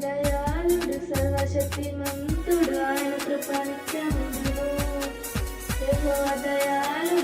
దయాళుడు సర్వశక్తిమంతుడు. ఆయన కృప నిత్యముందును. దయాళుడు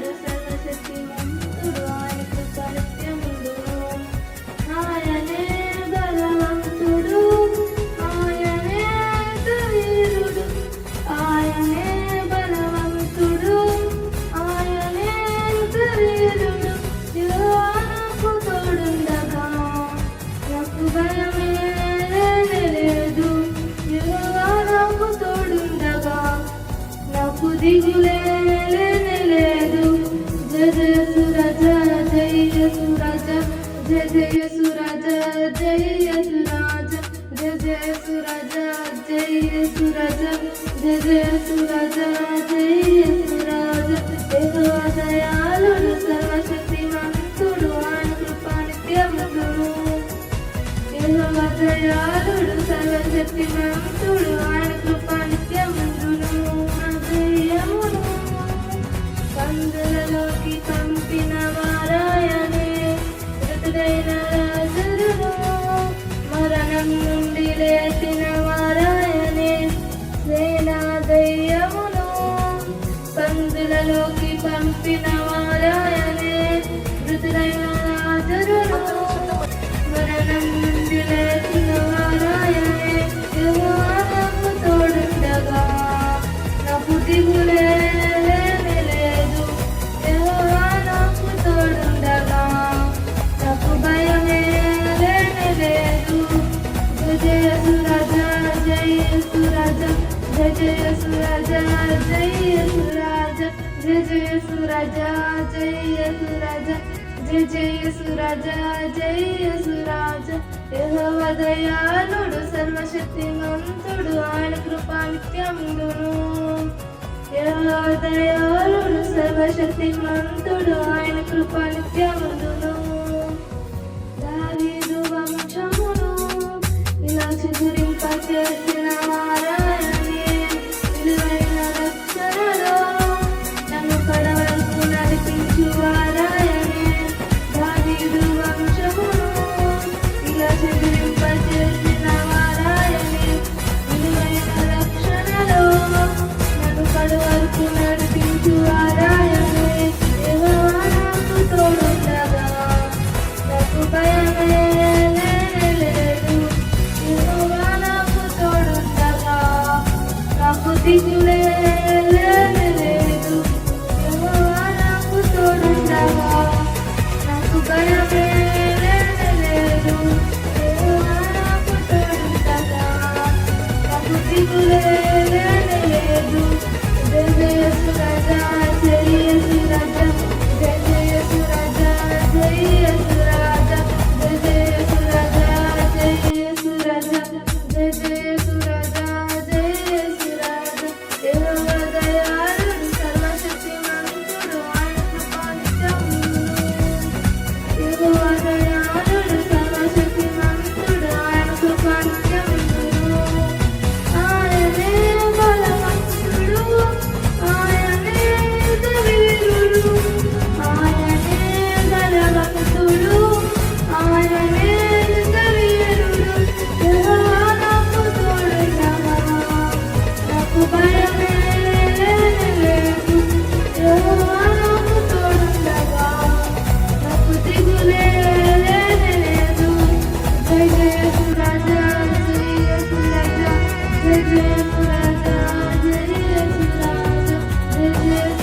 నాకు జయ జయ సురజ జయ సురజ జయ జయ సురజ జయ సురాజ జయ జయ సురజ జయ సురజ జయ జయ సురజ జయ సురాజ దయాళుడు సర్వశక్తిమంతుడు ఆయన కృప దయాళుడు సర్వశక్తిమంతుడు ఆయన కృప మృతులలోకి పంపిన వారాయనే మృతుడైన రాజులను మరణం నుండి లేచిన వారాయనే యెహోవా తోడుండగా. నాకు దిగులే లేదు. తోడుండగా. నాకు భయమే లేనే లేదు. జయ సురజ జయ సురజ జయ జయ సురజ జయ సురజ జయ జయ సురజ జయ సురజ జయ జయ సురజ జయ సురాజ యెహోవా దయాళుడు సర్వశక్తిమంతుడు ఆయన కృపా నిత్యముందును యెహోవా దయాళుడు సర్వశక్తిమంతుడు ఆయన కృపా నాకు దిగులే జయ జయ